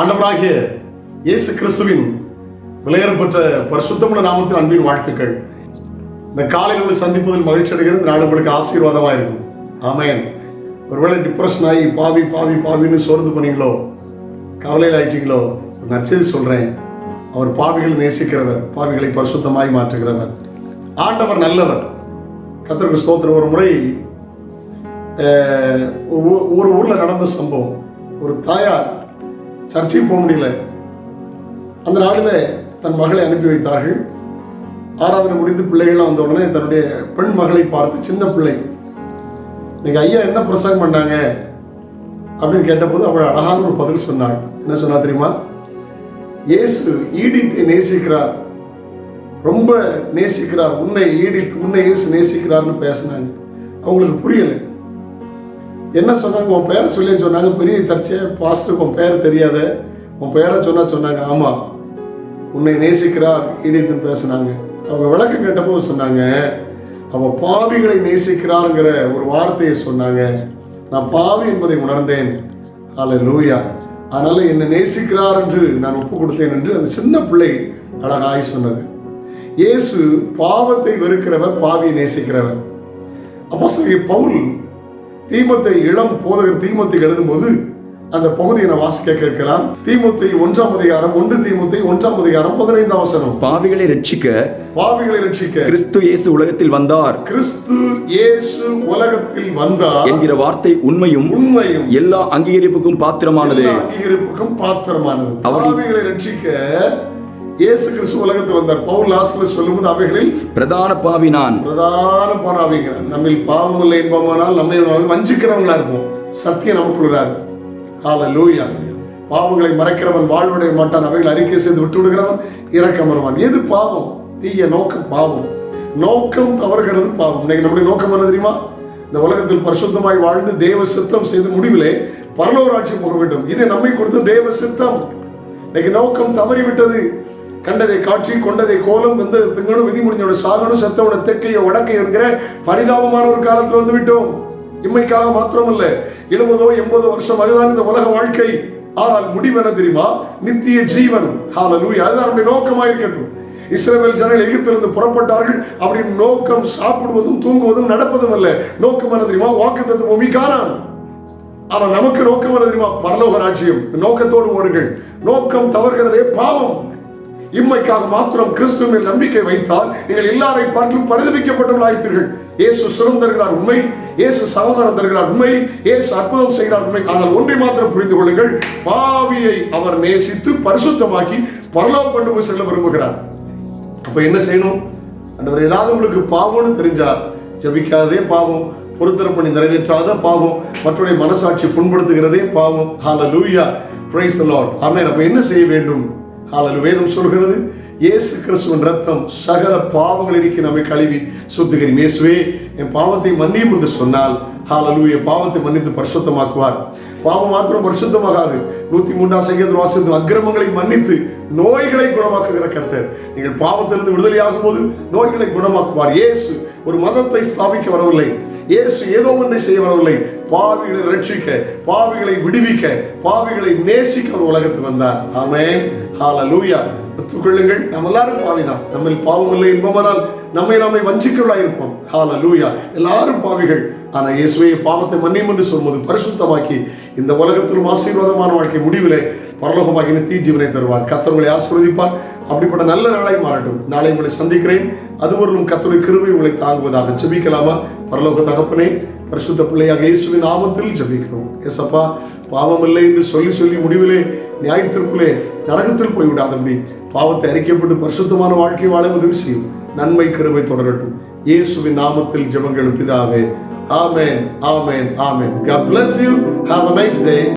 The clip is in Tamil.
ஆண்டவராகிய இயேசு கிறிஸ்துவின் விலையேறப்பட்ட பரிசுத்தமுள்ள நாமத்தில் அன்பின் வாழ்த்துக்கள். இந்த காலையில் உங்களை சந்திப்பதில் மகிழ்ச்சி அடைகிறது. நாள் உங்களுக்கு ஆசீர்வாதமாக இருக்கும். ஆமையன் ஒருவேளை டிப்ரெஷன் ஆகி பாவி பாவி பாவின்னு சோர்ந்து பண்ணீங்களோ கவலையில் ஆயிட்டீங்களோ ஒரு சொல்கிறேன் அவர் பாவிகளை நேசிக்கிறவர் பாவிகளை பரிசுத்தமாய் மாற்றுகிறவர். ஆண்டவர் நல்லவர். கத்தருக்கு ஸ்தோத்திரம். ஒரு முறை ஒரு ஊரில் நடந்த சம்பவம். ஒரு தாயார் சர்ச்சையும் போக முடியல. அந்த நாளில் தன் மகளை அனுப்பி வைத்தார்கள். ஆராதனை முடிந்து பிள்ளைகள்லாம் வந்த உடனே தன்னுடைய பெண் மகளை பார்த்து சின்ன பிள்ளை இன்னைக்கு ஐயா என்ன பிரசங்கம் பண்ணாங்க? அப்படின்னு கேட்டபோது அவள் அழகான ஒரு பதில் சொன்னாள். என்ன சொன்னா தெரியுமா? இயேசு ஈடித்தை நேசிக்கிறார். ரொம்ப நேசிக்கிறார். உன்னை ஈடித்து உன்னை இயேசு நேசிக்கிறார்னு பேசினாங்க. அவங்களுக்கு புரியலை. என்ன சொன்னாங்க? உன் பேரை சொல்லி சொன்னாங்க. பெரிய சர்ச்சை பாஸ்டருக்கு உன் பேர் தெரியாத? உன் பேரை சொன்னா சொன்னாங்க. ஆமா. உன்னை நேசிக்கிறார். இடித்து பேசினாங்க. அவங்க விளக்கம் கேட்டபோது சொன்னாங்க அவன் பாவிகளை நேசிக்கிறாருங்கிற ஒரு வார்த்தையை சொன்னாங்க. நான் பாவி என்பதை உணர்ந்தேன். அல்ல லூயா அதனால என்னை நேசிக்கிறார் என்று நான் ஒப்பு கொடுத்தேன் என்று அந்த சின்ன பிள்ளை அழகாய் சொன்னது. இயேசு பாவத்தை வெறுக்கிறவர் பாவியை நேசிக்கிறவர். அப்போ பவுல் தீமத்தை இளம் போதகர் தீமத்தை எழுதும்போது அந்த பகுதியை நான் வாசிக்க கேட்கலாம். தீமத்தை ஒன்றாம் அதிகாரம் ஒன்று தீமத்தை ஒன்றாம் அதிகாரம் பதினைந்தாம் வசனம். பாவிகளை ரட்சிக்க பாவிகளை ரட்சிக்க. கிறிஸ்து இயேசு உலகத்தில் வந்தார். கிறிஸ்து இயேசு உலகத்தில் வந்தார். என்கிற வார்த்தை உண்மையும் உண்மையும். எல்லா அங்கீகரிப்புக்கும் பாத்திரமானது. அங்கீகரிப்புக்கும் பாத்திரமானது. பாவிகளை ரட்சிக்க இயேசு கிறிஸ்து உலகத்தில் வந்தார். பவுல் லாஸ்ட்ல சொல்லும்போது அவைகளில் பிரதான பாவி நான். பிரதான பாராவிங்கிறார் நம்மில் பாவம் இல்லை என்போமானால் நம்மை நாம் வஞ்சிக்கிறவங்களா இருப்போம். சத்தியம் நமக்குள் வராது. ஹalleluya பாவங்களை மறைக்கிறவன் வாழ்வடைய மாட்டான். அவைகளை அறிக்கை செய்து விட்டு விடுகிறவன் இரக்கம் வருவான் எது பாவம்? தீய நோக்கம் பாவம். நோக்கம் தவறுகிறது பாவம். இன்னைக்கு நம்முடைய நோக்கம் என்ன தெரியுமா? இந்த உலகத்தில் பரிசுத்தமாய் வாழ்ந்து தேவ சித்தம் செய்து முடிவிலே பரலோராட்சி போக வேண்டும் இது நம்மை கொடுத்த தேவ சித்தம். இன்னைக்கு நோக்கம் தவறிவிட்டது. கண்டதை காட்சி கொண்டதை கோலம் வந்து திங்கணும் விதி முடிஞ்சோட சாகணும் செத்தவன தெற்கையோ வடக்கையோ இருக்கிற பரிதாபமான ஒரு காலத்தில் வந்து விட்டோம் இம்மைக்காக மாத்திரமல்ல எழுபதோ எண்பதோ வருஷம் அதுதான் இந்த உலக வாழ்க்கை. ஆனால் முடிவு தெரியுமா? நித்திய ஜீவன். ஹalleluya அதுதான் நம்முடைய நோக்கமாக இருக்கட்டும். இஸ்ரேல் ஜனங்கள் எகிப்திலிருந்து புறப்பட்டார்கள். அப்படி நோக்கம் சாப்பிடுவதும் தூங்குவதும் நடப்பதும் அல்ல. நோக்கம் என்ன தெரியுமா? வாக்குத்தத்த பூமி காணான். ஆனா நமக்கு நோக்கம் என்ன தெரியுமா? பரலோக ராஜ்யம். நோக்கத்தோடு ஓடுங்கள். நோக்கம் தவறுகிறதே பாவம். இம்மைக்காக மாத்திரம் கிறிஸ்துவின் நம்பிக்கை வைத்தால் நீங்கள் எல்லாரை பார்த்தும் பரிதவிக்கப்பட்டவர்களாயிருப்பீர்கள் இயேசு சுரம் தருகிறார் உண்மை இயேசு சமாதானம் தருகிறார் உண்மை இயேசு அற்புதம் செய்கிறார் உண்மை. ஆனால் ஒன்றை மாத்திரம் புரிந்து கொள்ளுங்கள் பாவியை அவர் நேசித்து பரிசுத்தமாக்கி பரலோகம் கொண்டு போய் செல்ல விரும்புகிறார். அப்ப என்ன செய்யணும்? ஆண்டவர் ஏதாவது உங்களுக்கு பாவம்னு தெரிஞ்சா ஜபிக்காதே பாவம் பொருத்தரம் பண்ணி நிறைவேற்றாத பாவம் மற்றவருடைய மனசாட்சி புண்படுத்துகிறதே பாவம். ஹால லூயா பிரைஸ் லார்ட் ஆமே அப்ப என்ன செய்ய வேண்டும்? ஆனால் வேதம் சொல்கிறது இயேசு கிறிஸ்துவின் ரத்தம் சகல பாவங்கள் இருக்க நம்மை கழுவி சுத்துகிறேன் இயேசுவே என் பாவத்தை மன்னியும் என்று சொன்னால் ஹாலலூய பாவத்தை மன்னித்து பரிசுத்தமாக்குவார். பாவம் மாத்திரம் பரிசுத்தமாகாது. நூத்தி மூன்றாம் சங்கீதம் வாசித்து அக்கிரமங்களை மன்னித்து நோய்களை குணமாக்குகிற கருத்தர். நீங்கள் பாவத்திலிருந்து விடுதலையாகும் போது நோய்களை குணமாக்குவார். இயேசு ஒரு மதத்தை ஸ்தாபிக்க வரவில்லை. இயேசு ஏதோ ஒன்றை செய்ய வரவில்லை. பாவிகளை ரட்சிக்க பாவிகளை விடுவிக்க பாவிகளை நேசிக்க ஒரு உலகத்துக்கு வந்தார். ஆமேன். ஹாலலூயா ஒத்துக்கொள்ளுங்கள் நம்ம எல்லாரும் பாவிதான். நம்ம பாவம் இல்லை என்பவனால் நம்மை நாமே வஞ்சிக்கலாக இருப்போம் லூயா எல்லாரும் பாவிகள். ஆனால் இயேசுவை பாவத்தை மன்னியும் என்று சொல்வது பரிசுத்தமாக்கி இந்த உலகத்திலும் ஆசீர்வாதமான வாழ்க்கை முடிவிலே பரலோகமாகி நித்திய ஜீவனை தருவார். கத்தவங்களை ஆசீர்வதிப்பார். அப்படிப்பட்ட நல்ல நாளை மாறட்டும். நாளை உங்களை சந்திக்கிறேன். அதுவரும் கத்தருடைய கிருவை உங்களை தாங்குவதாக ஜபிக்கலாமா? பரலோக தகப்பனே பரிசுத்த பிள்ளையாக இயேசுவின் நாமத்தில் ஜபிக்கிறோம். எஸ் அப்பா பாவம் இல்லை என்று சொல்லி சொல்லி முடிவிலே நியாயத்திற்குள்ளே நரகத்தில் போய்விடாதபடி பாவத்தை அறிக்கப்பட்டு பரிசுத்தமான வாழ்க்கை வாழ உதவி செய்யும். நன்மை கருவை தொடரட்டும். இயேசுவின் நாமத்தில் ஜெபங்கள் பிதாவே. ஆமேன் ஆமேன் ஆமேன். God bless you. Have a nice day.